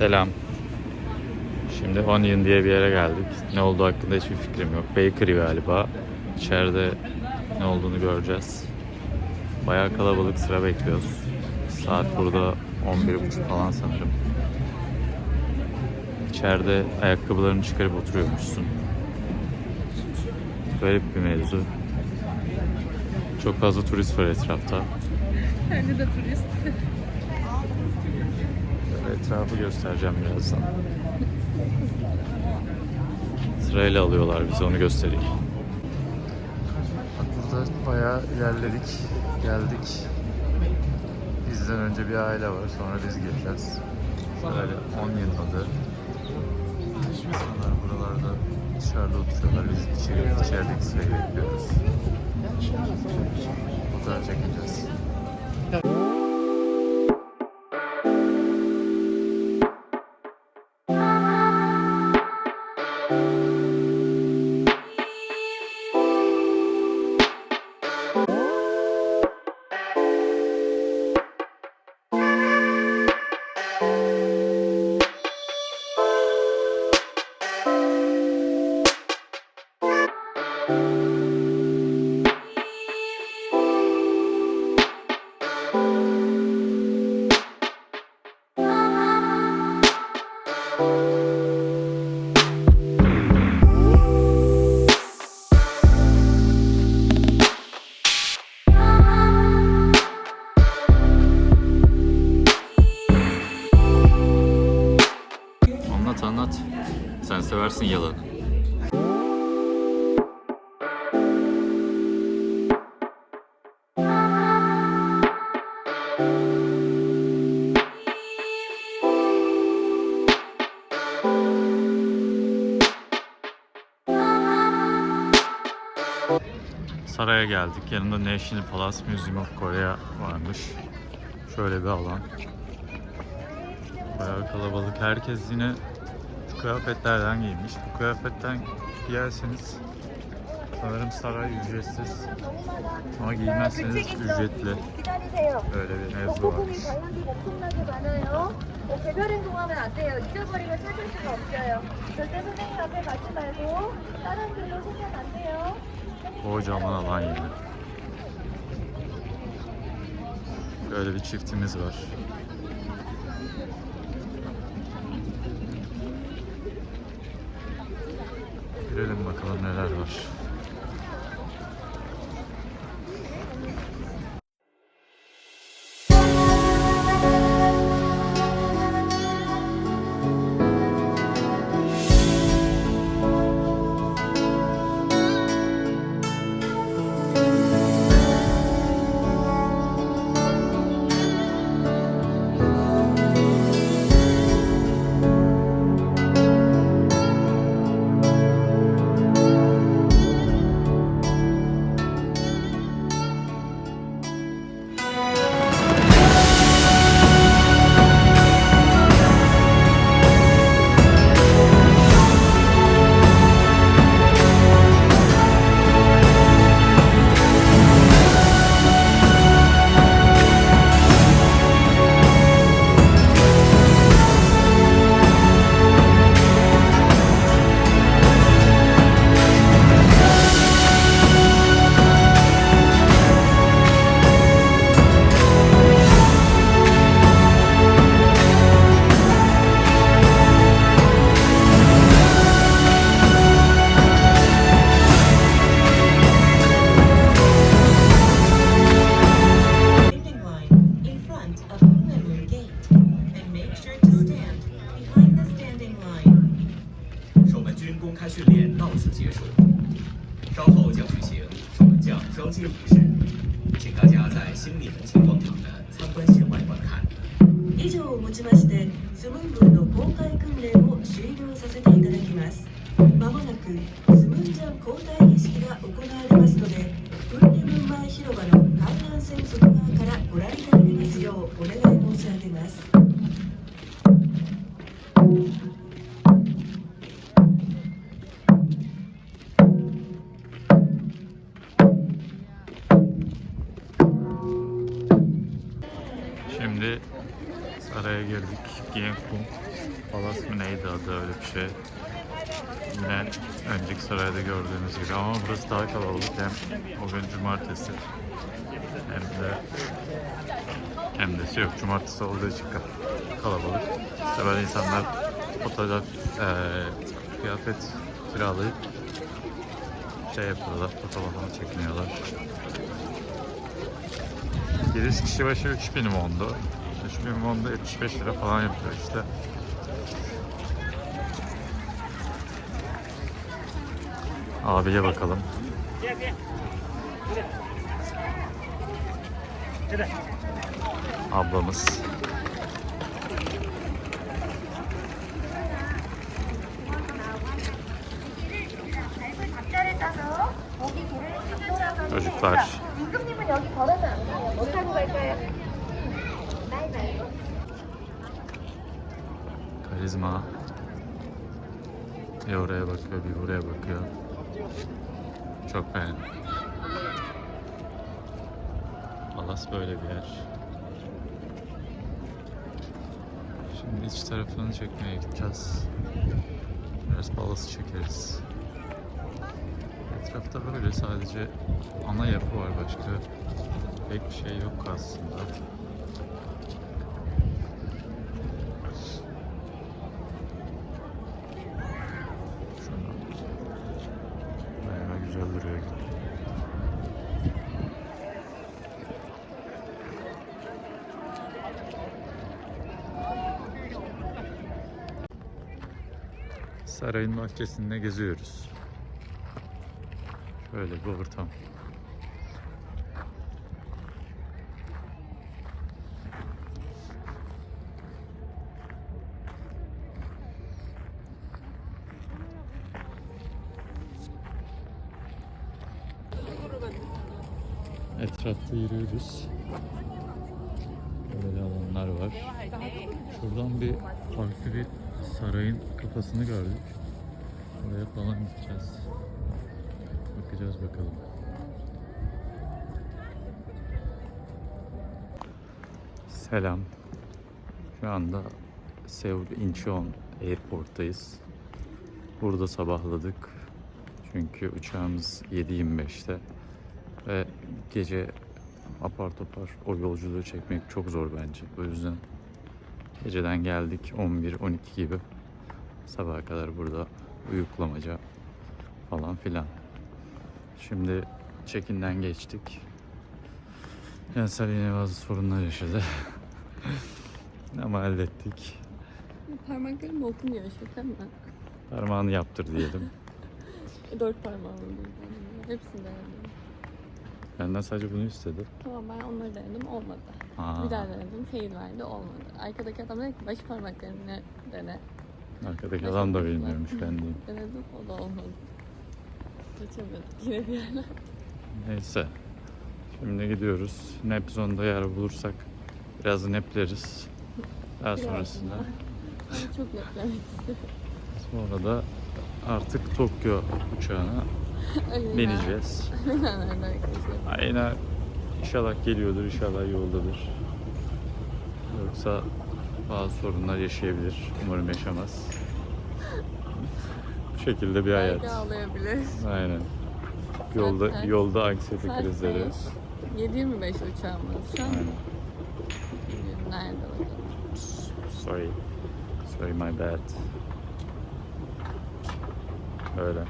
Selam. Şimdi Onion diye bir yere geldik. Ne olduğu hakkında hiçbir fikrim yok. Bakery galiba. İçeride ne olduğunu göreceğiz. Bayağı kalabalık sıra bekliyoruz. Saat burada 11.30 falan sanırım. İçeride ayakkabılarını çıkarıp oturuyormuşsun. Garip bir mevzu. Çok fazla turist var etrafta. Kendi de turist. Etrafı göstereceğim birazdan. Sırayla alıyorlar bizi onu göstereyim. Burada bayağı ilerledik. Geldik. Bizden önce bir aile var. Sonra biz gireceğiz. Şöyle 10 yıl adı. İnsanlar buralarda dışarıda oturuyorlar. Biz içeri, içerideki sırayı bekliyoruz. Fotoğraf çekeceğiz. Sen seversin yalanı. Saraya geldik. Yanında National Palace Museum of Korea varmış. Şöyle bir alan. Bayağı kalabalık. Herkes yine kıyafetlerden giymiş. Bu kıyafetten giyerseniz sanırım saray ücretsiz ama giymezseniz ücretli. Öyle bir mevzu var. Kocaman alan yine. Böyle bir çiftimiz var. Bakalım neler var. 公开训练到此结束，稍后将举行首门将交接仪式，请大家在新立门前广场的参观线外观看。以上をもちましてスムン軍の公開訓練を終了させていただきます。まもなくスムンジャン交代儀式が行われますので訓練門前広場の観覧船外側からご覧いただけますようお願い申し上げます。Şimdi saraya girdik. Gyeonggung. Palas mı neydi adı öyle bir şey. Yine önceki sarayda gördüğümüz gibi ama burası daha kalabalık hem o gün cumartesi hem de hem de yok cumartesi olduğu için ka- kalabalık. İşte böyle insanlar fotoğraf eee kıyafet kiralayıp şey yapıyorlar, fotoğraf falan çekiniyorlar. Giriş kişi başı 3000 wondu. 3000 won da 75 lira falan yapıyor işte. Abiye bakalım. Ablamız. Çocuklar. Oraya bakıyor, bir buraya bakıyor. Çok beğendim. Palas böyle bir yer. Şimdi iç tarafını çekmeye gideceğiz. Biraz palası çekeriz. Etrafta böyle sadece ana yapı var başka pek şey yok aslında. Şuna. Bayağı güzel duruyor. Sarayın bahçesinde geziyoruz. Şöyle bir ortam. Etrafta yürüyoruz. Böyle alanlar var. Şuradan bir farklı bir sarayın kafasını gördük. Oraya falan gideceğiz. Bakacağız bakalım. Selam. Şu anda Seul Incheon Airport'tayız. Burada sabahladık. Çünkü uçağımız 7.25'te. Ve gece apar topar o yolculuğu çekmek çok zor bence. O yüzden geceden geldik 11-12 gibi. Sabaha kadar burada uyuklamaca falan filan. Şimdi check-in'den geçtik. Cansel yine bazı sorunlar yaşadı. Ama hallettik. Parmaklarım okunuyor şaka mı? Parmağını yaptır diyelim. Dört parmağım. Hepsini denedim. Benden sadece bunu istedi. Tamam ben onları denedim olmadı. Aa, Bir daha denedim fail verdi olmadı. Arkadaki adam dedi ki baş parmaklarını dene. arkadaki adam da bilmiyormuş ben diyeyim. Denedim o da olmadı. Geçemedik yine bir yerler. Neyse. Şimdi gidiyoruz. Nepzone'da yer bulursak biraz nepleriz. Daha Biraz sonrasında daha. Çok netlemek istiyorum. sonra da artık Tokyo uçağına Öyle bineceğiz. Aynen öyle arkadaşlar. Aynen inşallah geliyordur, inşallah yoldadır. Yoksa bazı sorunlar yaşayabilir. Umarım yaşamaz. Bu şekilde bir hayat. Belki ağlayabilir. Aynen. Yolda kaç? yolda anksiyete Saat krizleri. 5. 7.25 uçağımız. Şu an Aynen. nerede bakalım. Sorry. Sorry my bad. Öyle.